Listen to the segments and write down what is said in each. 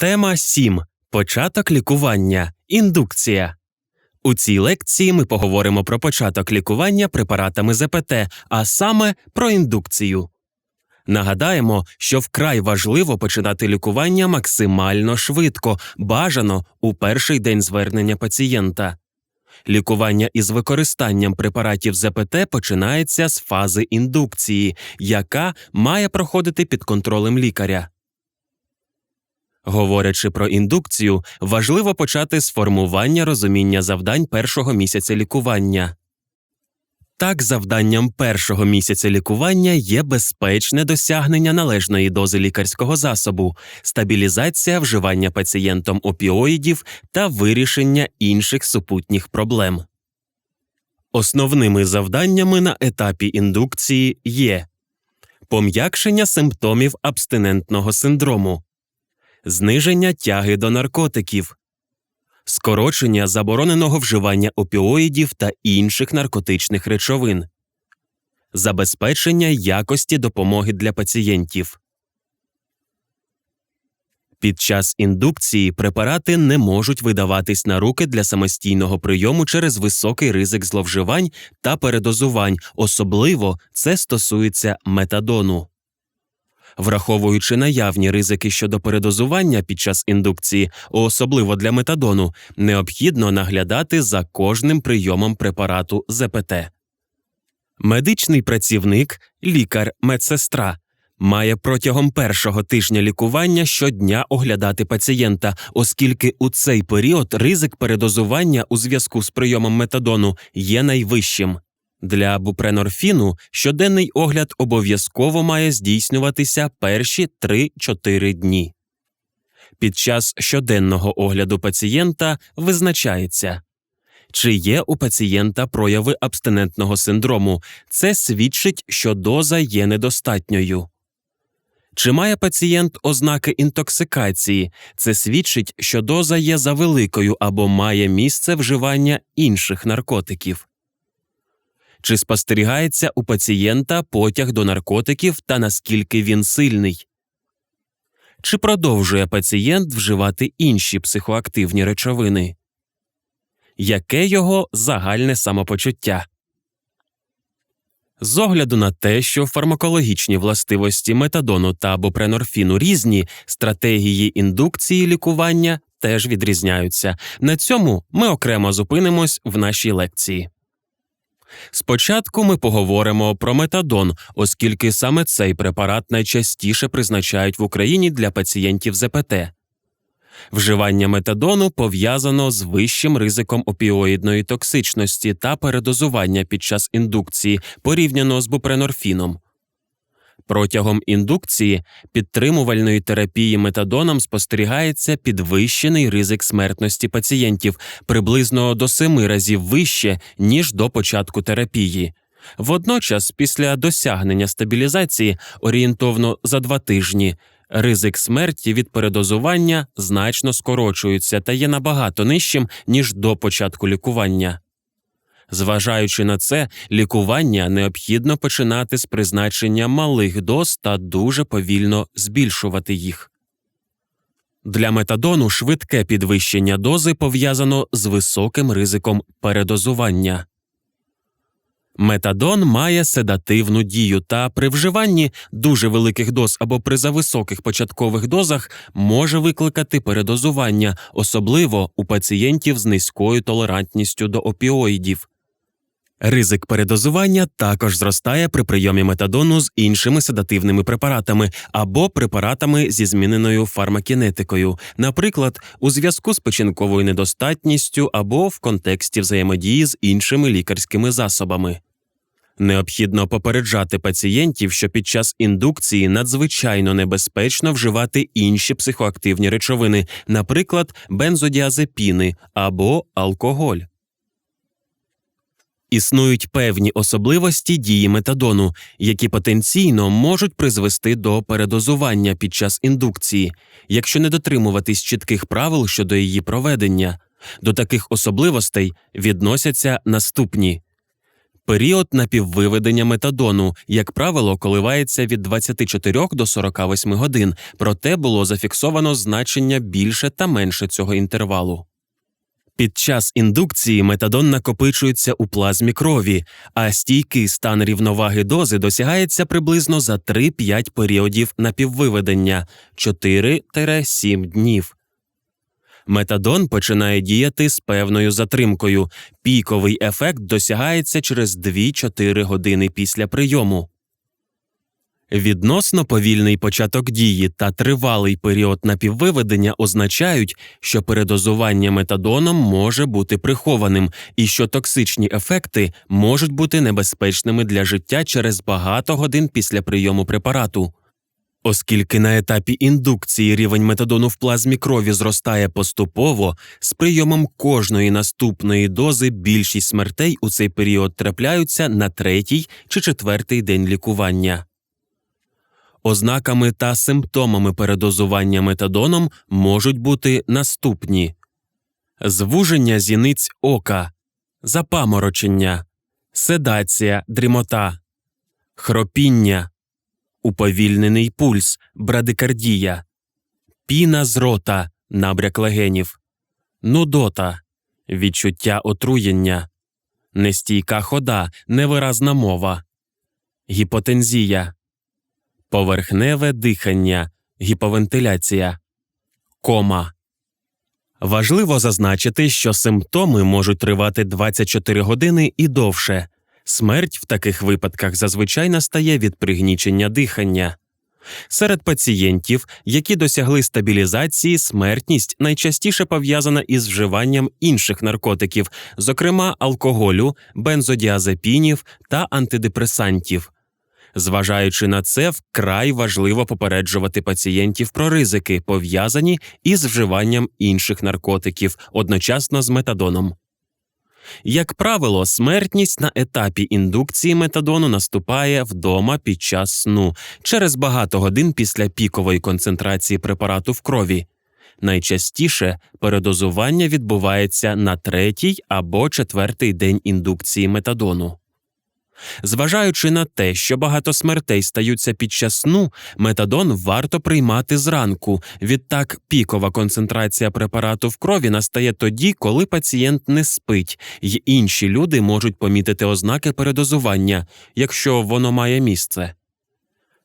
Тема 7. Початок лікування. Індукція. У цій лекції ми поговоримо про початок лікування препаратами ЗПТ, а саме про індукцію. Нагадаємо, що вкрай важливо починати лікування максимально швидко, бажано у перший день звернення пацієнта. Лікування із використанням препаратів ЗПТ починається з фази індукції, яка має проходити під контролем лікаря. Говорячи про індукцію, важливо почати з формування розуміння завдань першого місяця лікування. Так, завданням першого місяця лікування є безпечне досягнення належної дози лікарського засобу, стабілізація вживання пацієнтом опіоїдів та вирішення інших супутніх проблем. Основними завданнями на етапі індукції є пом'якшення симптомів абстинентного синдрому, зниження тяги до наркотиків, скорочення забороненого вживання опіоїдів та інших наркотичних речовин, забезпечення якості допомоги для пацієнтів. Під час індукції препарати не можуть видаватись на руки для самостійного прийому через високий ризик зловживань та передозувань, особливо це стосується метадону. Враховуючи наявні ризики щодо передозування під час індукції, особливо для метадону, необхідно наглядати за кожним прийомом препарату ЗПТ. Медичний працівник, лікар, медсестра має протягом першого тижня лікування щодня оглядати пацієнта, оскільки у цей період ризик передозування у зв'язку з прийомом метадону є найвищим. Для бупренорфіну щоденний огляд обов'язково має здійснюватися перші 3-4 дні. Під час щоденного огляду пацієнта визначається, чи є у пацієнта прояви абстинентного синдрому. Це свідчить, що доза є недостатньою. Чи має пацієнт ознаки інтоксикації? Це свідчить, що доза є завеликою або має місце вживання інших наркотиків. Чи спостерігається у пацієнта потяг до наркотиків та наскільки він сильний? Чи продовжує пацієнт вживати інші психоактивні речовини? Яке його загальне самопочуття? З огляду на те, що фармакологічні властивості метадону та бупренорфіну різні, стратегії індукції лікування теж відрізняються. На цьому ми окремо зупинимось в нашій лекції. Спочатку ми поговоримо про метадон, оскільки саме цей препарат найчастіше призначають в Україні для пацієнтів ЗПТ. Вживання метадону пов'язано з вищим ризиком опіоїдної токсичності та передозування під час індукції порівняно з бупренорфіном. Протягом індукції підтримувальної терапії метадоном спостерігається підвищений ризик смертності пацієнтів приблизно до семи разів вище, ніж до початку терапії. Водночас, після досягнення стабілізації орієнтовно за два тижні, ризик смерті від передозування значно скорочується та є набагато нижчим, ніж до початку лікування. Зважаючи на це, лікування необхідно починати з призначення малих доз та дуже повільно збільшувати їх. Для метадону швидке підвищення дози пов'язано з високим ризиком передозування. Метадон має седативну дію та при вживанні дуже великих доз або при зависоких початкових дозах може викликати передозування, особливо у пацієнтів з низькою толерантністю до опіоїдів. Ризик передозування також зростає при прийомі метадону з іншими седативними препаратами або препаратами зі зміненою фармакінетикою, наприклад, у зв'язку з печінковою недостатністю або в контексті взаємодії з іншими лікарськими засобами. Необхідно попереджати пацієнтів, що під час індукції надзвичайно небезпечно вживати інші психоактивні речовини, наприклад, бензодіазепіни або алкоголь. Існують певні особливості дії метадону, які потенційно можуть призвести до передозування під час індукції, якщо не дотримуватись чітких правил щодо її проведення. До таких особливостей відносяться наступні Період напіввиведення метадону, як правило, коливається від 24 до 48 годин, проте було зафіксовано значення більше та менше цього інтервалу. Під час індукції метадон накопичується у плазмі крові, а стійкий стан рівноваги дози досягається приблизно за 3-5 періодів напіввиведення 4-7 днів. Метадон починає діяти з певною затримкою. Піковий ефект досягається через 2-4 години після прийому. Відносно повільний початок дії та тривалий період напіввиведення означають, що передозування метадоном може бути прихованим і що токсичні ефекти можуть бути небезпечними для життя через багато годин після прийому препарату. Оскільки на етапі індукції рівень метадону в плазмі крові зростає поступово, з прийомом кожної наступної дози більшість смертей у цей період трапляються на третій чи четвертий день лікування. Ознаками та симптомами передозування метадоном можуть бути наступні. Звуження зіниць ока, запаморочення, седація, дрімота, хропіння, уповільнений пульс, брадикардія, піна з рота, набряк легенів, нудота, відчуття отруєння, нестійка хода, невиразна мова, гіпотензія поверхневе дихання, гіповентиляція, кома. Важливо зазначити, що симптоми можуть тривати 24 години і довше. Смерть в таких випадках зазвичай настає від пригнічення дихання. Серед пацієнтів, які досягли стабілізації, смертність найчастіше пов'язана із вживанням інших наркотиків, зокрема алкоголю, бензодіазепінів та антидепресантів. Зважаючи на це, вкрай важливо попереджувати пацієнтів про ризики, пов'язані із вживанням інших наркотиків одночасно з метадоном. Як правило, смертність на етапі індукції метадону наступає вдома під час сну через багато годин після пікової концентрації препарату в крові. Найчастіше передозування відбувається на третій або четвертий день індукції метадону. Зважаючи на те, що багато смертей стаються під час сну, метадон варто приймати зранку. Відтак пікова концентрація препарату в крові настає тоді, коли пацієнт не спить, й інші люди можуть помітити ознаки передозування, якщо воно має місце.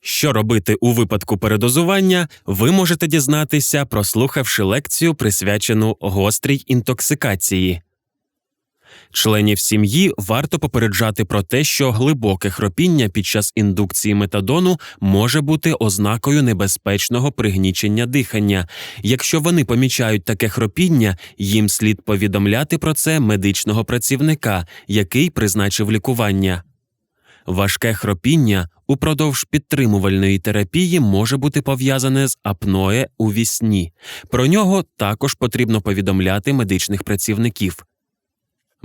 Що робити у випадку передозування, ви можете дізнатися, прослухавши лекцію, присвячену гострій інтоксикації. Членів сім'ї варто попереджати про те, що глибоке хропіння під час індукції метадону може бути ознакою небезпечного пригнічення дихання. Якщо вони помічають таке хропіння, їм слід повідомляти про це медичного працівника, який призначив лікування. Важке хропіння упродовж підтримувальної терапії може бути пов'язане з апноє у вісні. Про нього також потрібно повідомляти медичних працівників.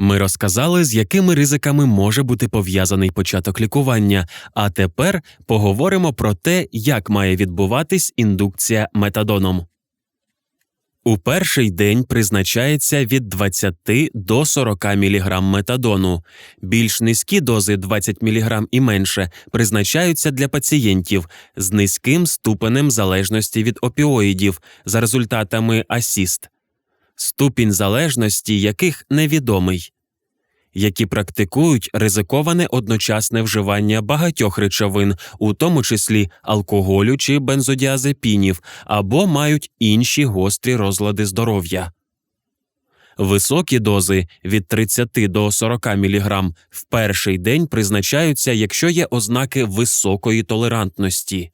Ми розказали, з якими ризиками може бути пов'язаний початок лікування, а тепер поговоримо про те, як має відбуватись індукція метадоном. У перший день призначається від 20 до 40 мг метадону. Більш низькі дози 20 мг і менше призначаються для пацієнтів з низьким ступенем залежності від опіоїдів за результатами асіст ступінь залежності яких невідомий, які практикують ризиковане одночасне вживання багатьох речовин, у тому числі алкоголю чи бензодіазепінів, або мають інші гострі розлади здоров'я. Високі дози від 30 до 40 мг в перший день призначаються, якщо є ознаки високої толерантності.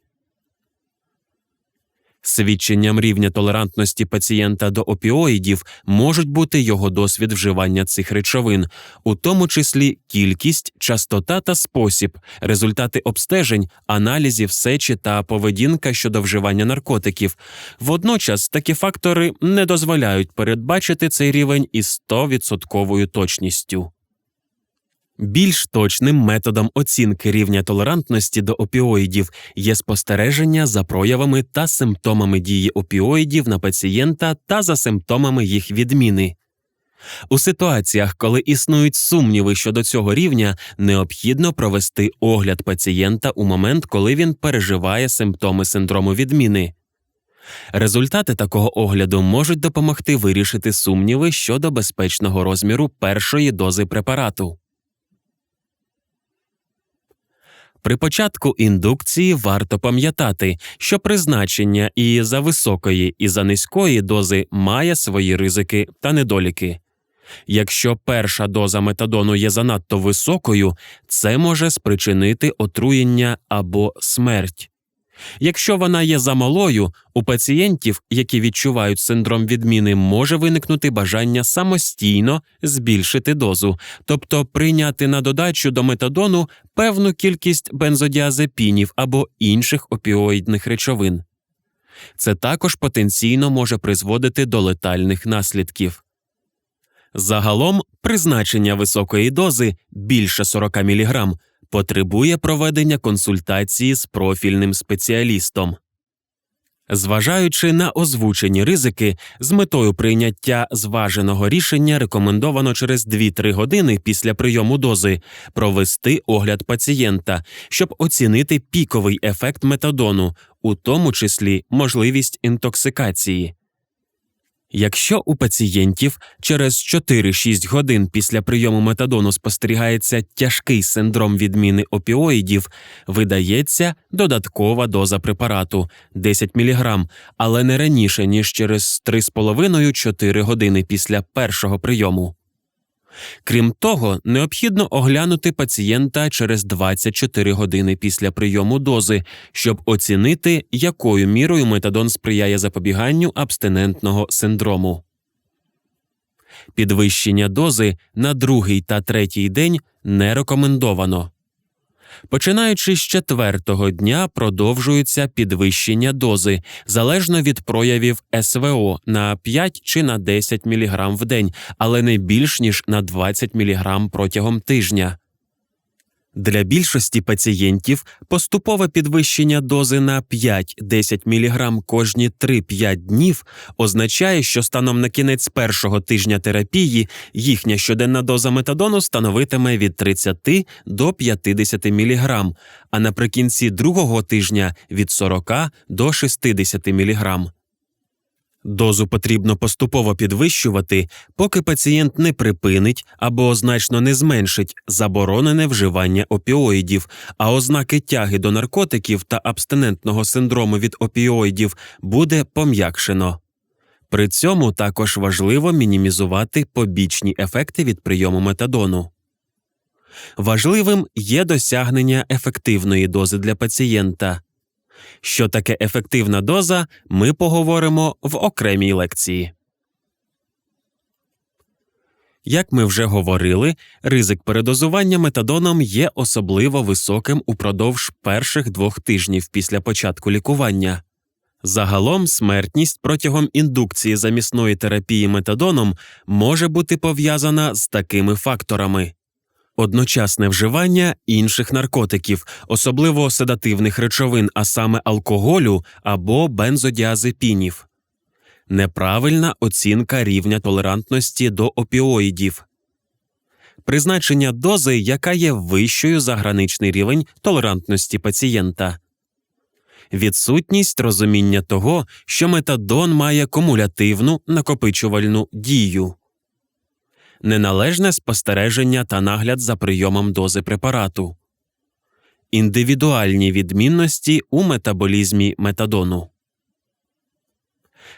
Свідченням рівня толерантності пацієнта до опіоїдів можуть бути його досвід вживання цих речовин, у тому числі кількість, частота та спосіб, результати обстежень, аналізів сечі та поведінка щодо вживання наркотиків. Водночас такі фактори не дозволяють передбачити цей рівень із 100% точністю. Більш точним методом оцінки рівня толерантності до опіоїдів є спостереження за проявами та симптомами дії опіоїдів на пацієнта та за симптомами їх відміни. У ситуаціях, коли існують сумніви щодо цього рівня, необхідно провести огляд пацієнта у момент, коли він переживає симптоми синдрому відміни. Результати такого огляду можуть допомогти вирішити сумніви щодо безпечного розміру першої дози препарату. При початку індукції варто пам'ятати, що призначення і за високої, і за низької дози має свої ризики та недоліки. Якщо перша доза метадону є занадто високою, це може спричинити отруєння або смерть. Якщо вона є замалою, у пацієнтів, які відчувають синдром відміни, може виникнути бажання самостійно збільшити дозу, тобто прийняти на додачу до метадону певну кількість бензодіазепінів або інших опіоїдних речовин. Це також потенційно може призводити до летальних наслідків. Загалом призначення високої дози більше 40 мг потребує проведення консультації з профільним спеціалістом. Зважаючи на озвучені ризики, з метою прийняття зваженого рішення рекомендовано через 2-3 години після прийому дози провести огляд пацієнта, щоб оцінити піковий ефект метадону, у тому числі можливість інтоксикації. Якщо у пацієнтів через 4-6 годин після прийому метадону спостерігається тяжкий синдром відміни опіоїдів, видається додаткова доза препарату 10 мг, але не раніше ніж через 3,5-4 години після першого прийому. Крім того, необхідно оглянути пацієнта через 24 години після прийому дози, щоб оцінити, якою мірою метадон сприяє запобіганню абстинентного синдрому. Підвищення дози на другий та третій день не рекомендовано. Починаючи з четвертого дня продовжується підвищення дози залежно від проявів СВО на 5 чи на 10 мг в день, але не більш ніж на 20 мг протягом тижня. Для більшості пацієнтів поступове підвищення дози на 5-10 мг кожні 3-5 днів означає, що станом на кінець першого тижня терапії їхня щоденна доза метадону становитиме від 30 до 50 мг, а наприкінці другого тижня від 40 до 60 мг. Дозу потрібно поступово підвищувати, поки пацієнт не припинить або значно не зменшить заборонене вживання опіоїдів, а ознаки тяги до наркотиків та абстинентного синдрому від опіоїдів буде пом'якшено. При цьому також важливо мінімізувати побічні ефекти від прийому метадону. Важливим є досягнення ефективної дози для пацієнта. Що таке ефективна доза, ми поговоримо в окремій лекції. Як ми вже говорили, ризик передозування метадоном є особливо високим упродовж перших двох тижнів після початку лікування. Загалом смертність протягом індукції замісної терапії метадоном може бути пов'язана з такими факторами одночасне вживання інших наркотиків, особливо седативних речовин, а саме алкоголю або бензодіазепінів, неправильна оцінка рівня толерантності до опіоїдів, призначення дози, яка є вищою за граничний рівень толерантності пацієнта. Відсутність розуміння того, що метадон має кумулятивну накопичувальну дію неналежне спостереження та нагляд за прийомом дози препарату, індивідуальні відмінності у метаболізмі метадону.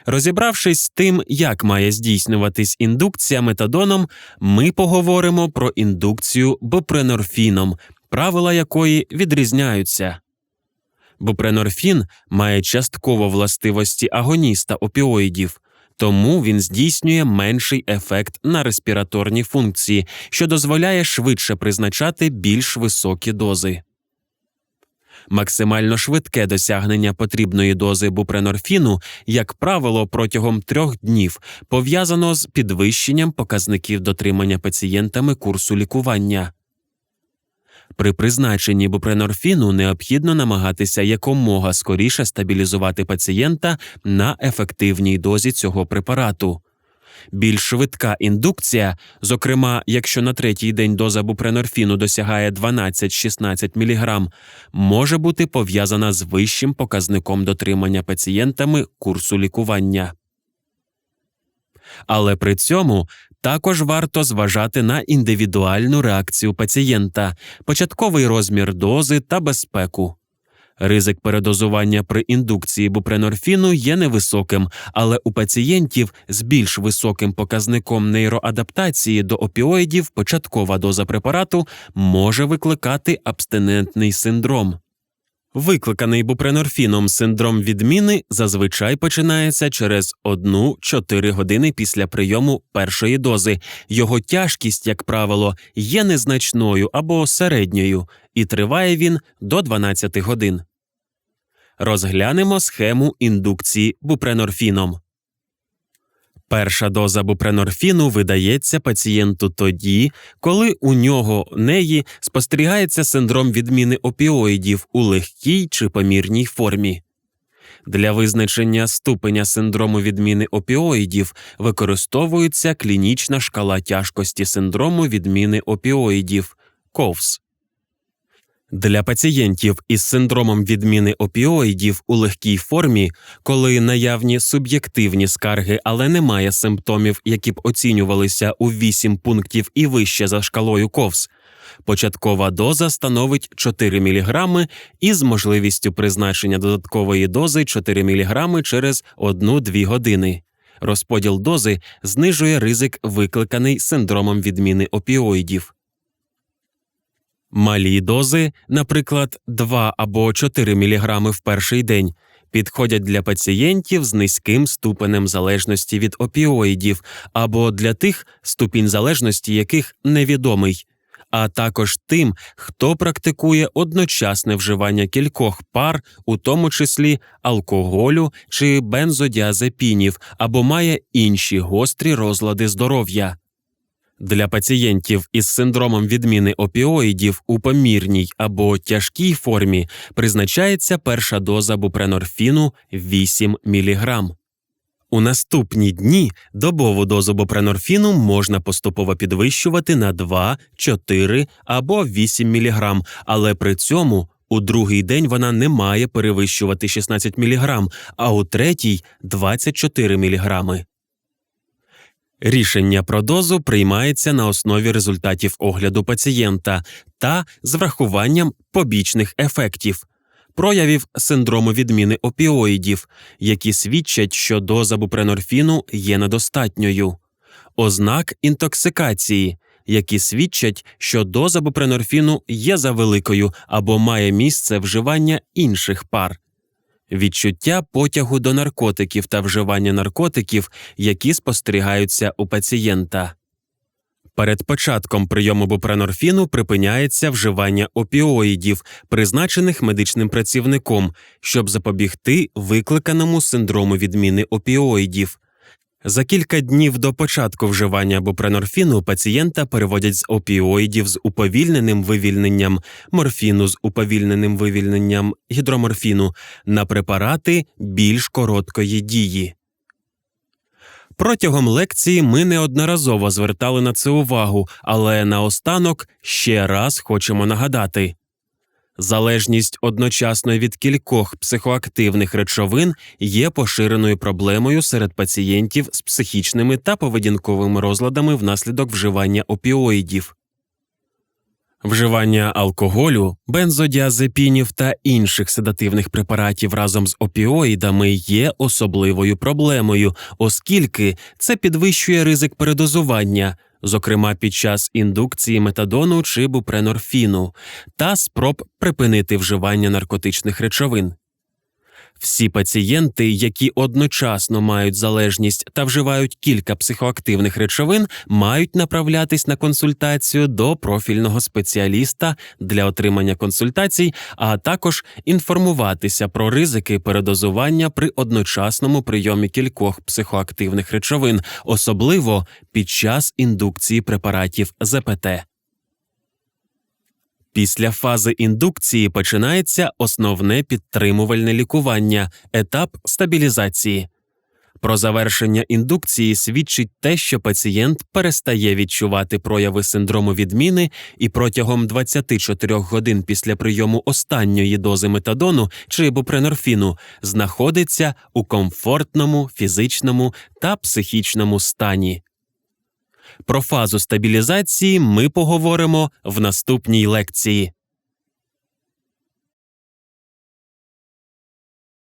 Розібравшись з тим, як має здійснюватись індукція метадоном, ми поговоримо про індукцію бупренорфіном, правила якої відрізняються. Бупренорфін має частково властивості агоніста опіоїдів, тому він здійснює менший ефект на респіраторні функції, що дозволяє швидше призначати більш високі дози. Максимально швидке досягнення потрібної дози бупренорфіну, як правило, протягом трьох днів пов'язано з підвищенням показників дотримання пацієнтами курсу лікування. При призначенні бупренорфіну необхідно намагатися якомога скоріше стабілізувати пацієнта на ефективній дозі цього препарату. Більш швидка індукція, зокрема, якщо на третій день доза бупренорфіну досягає 12-16 мг, може бути пов'язана з вищим показником дотримання пацієнтами курсу лікування. Але при цьому також варто зважати на індивідуальну реакцію пацієнта, початковий розмір дози та безпеку. Ризик передозування при індукції бупренорфіну є невисоким, але у пацієнтів з більш високим показником нейроадаптації до опіоїдів початкова доза препарату може викликати абстинентний синдром. Викликаний бупренорфіном синдром відміни зазвичай починається через 1-4 години після прийому першої дози. Його тяжкість, як правило, є незначною або середньою, і триває він до 12 годин. Розглянемо схему індукції бупренорфіном. Перша доза бупренорфіну видається пацієнту тоді, коли у нього неї спостерігається синдром відміни опіоїдів у легкій чи помірній формі. Для визначення ступеня синдрому відміни опіоїдів використовується клінічна шкала тяжкості синдрому відміни опіоїдів КОВС. Для пацієнтів із синдромом відміни опіоїдів у легкій формі, коли наявні суб'єктивні скарги, але немає симптомів, які б оцінювалися у 8 пунктів і вище за шкалою ковс, початкова доза становить 4 мг із можливістю призначення додаткової дози 4 мг через 1-2 години. Розподіл дози знижує ризик, викликаний синдромом відміни опіоїдів. Малі дози, наприклад, 2 або 4 мг в перший день, підходять для пацієнтів з низьким ступенем залежності від опіоїдів або для тих, ступінь залежності яких невідомий, а також тим, хто практикує одночасне вживання кількох пар, у тому числі алкоголю чи бензодіазепінів, або має інші гострі розлади здоров'я. Для пацієнтів із синдромом відміни опіоїдів у помірній або тяжкій формі призначається перша доза бупренорфіну 8 мг. У наступні дні добову дозу бупренорфіну можна поступово підвищувати на 2, 4 або 8 мг, але при цьому у другий день вона не має перевищувати 16 мг, а у третій 24 мг. Рішення про дозу приймається на основі результатів огляду пацієнта та з врахуванням побічних ефектів, проявів синдрому відміни опіоїдів, які свідчать, що доза бупренорфіну є недостатньою, ознак інтоксикації, які свідчать, що доза бупренорфіну є завеликою або має місце вживання інших пар відчуття потягу до наркотиків та вживання наркотиків, які спостерігаються у пацієнта. Перед початком прийому бупранорфіну припиняється вживання опіоїдів, призначених медичним працівником, щоб запобігти викликаному синдрому відміни опіоїдів. За кілька днів до початку вживання бупренорфіну пацієнта переводять з опіоїдів з уповільненим вивільненням морфіну з уповільненим вивільненням гідроморфіну на препарати більш короткої дії. Протягом лекції ми неодноразово звертали на це увагу, але наостанок ще раз хочемо нагадати Залежність одночасно від кількох психоактивних речовин є поширеною проблемою серед пацієнтів з психічними та поведінковими розладами внаслідок вживання опіоїдів. Вживання алкоголю, бензодіазепінів та інших седативних препаратів разом з опіоїдами є особливою проблемою, оскільки це підвищує ризик передозування зокрема під час індукції метадону чи бупренорфіну, та спроб припинити вживання наркотичних речовин. Всі пацієнти, які одночасно мають залежність та вживають кілька психоактивних речовин, мають направлятись на консультацію до профільного спеціаліста для отримання консультацій, а також інформуватися про ризики передозування при одночасному прийомі кількох психоактивних речовин, особливо під час індукції препаратів ЗПТ. Після фази індукції починається основне підтримувальне лікування, етап стабілізації. Про завершення індукції свідчить те, що пацієнт перестає відчувати прояви синдрому відміни і протягом 24 годин після прийому останньої дози метадону чи ібупренорфіну знаходиться у комфортному фізичному та психічному стані. Про фазу стабілізації ми поговоримо в наступній лекції.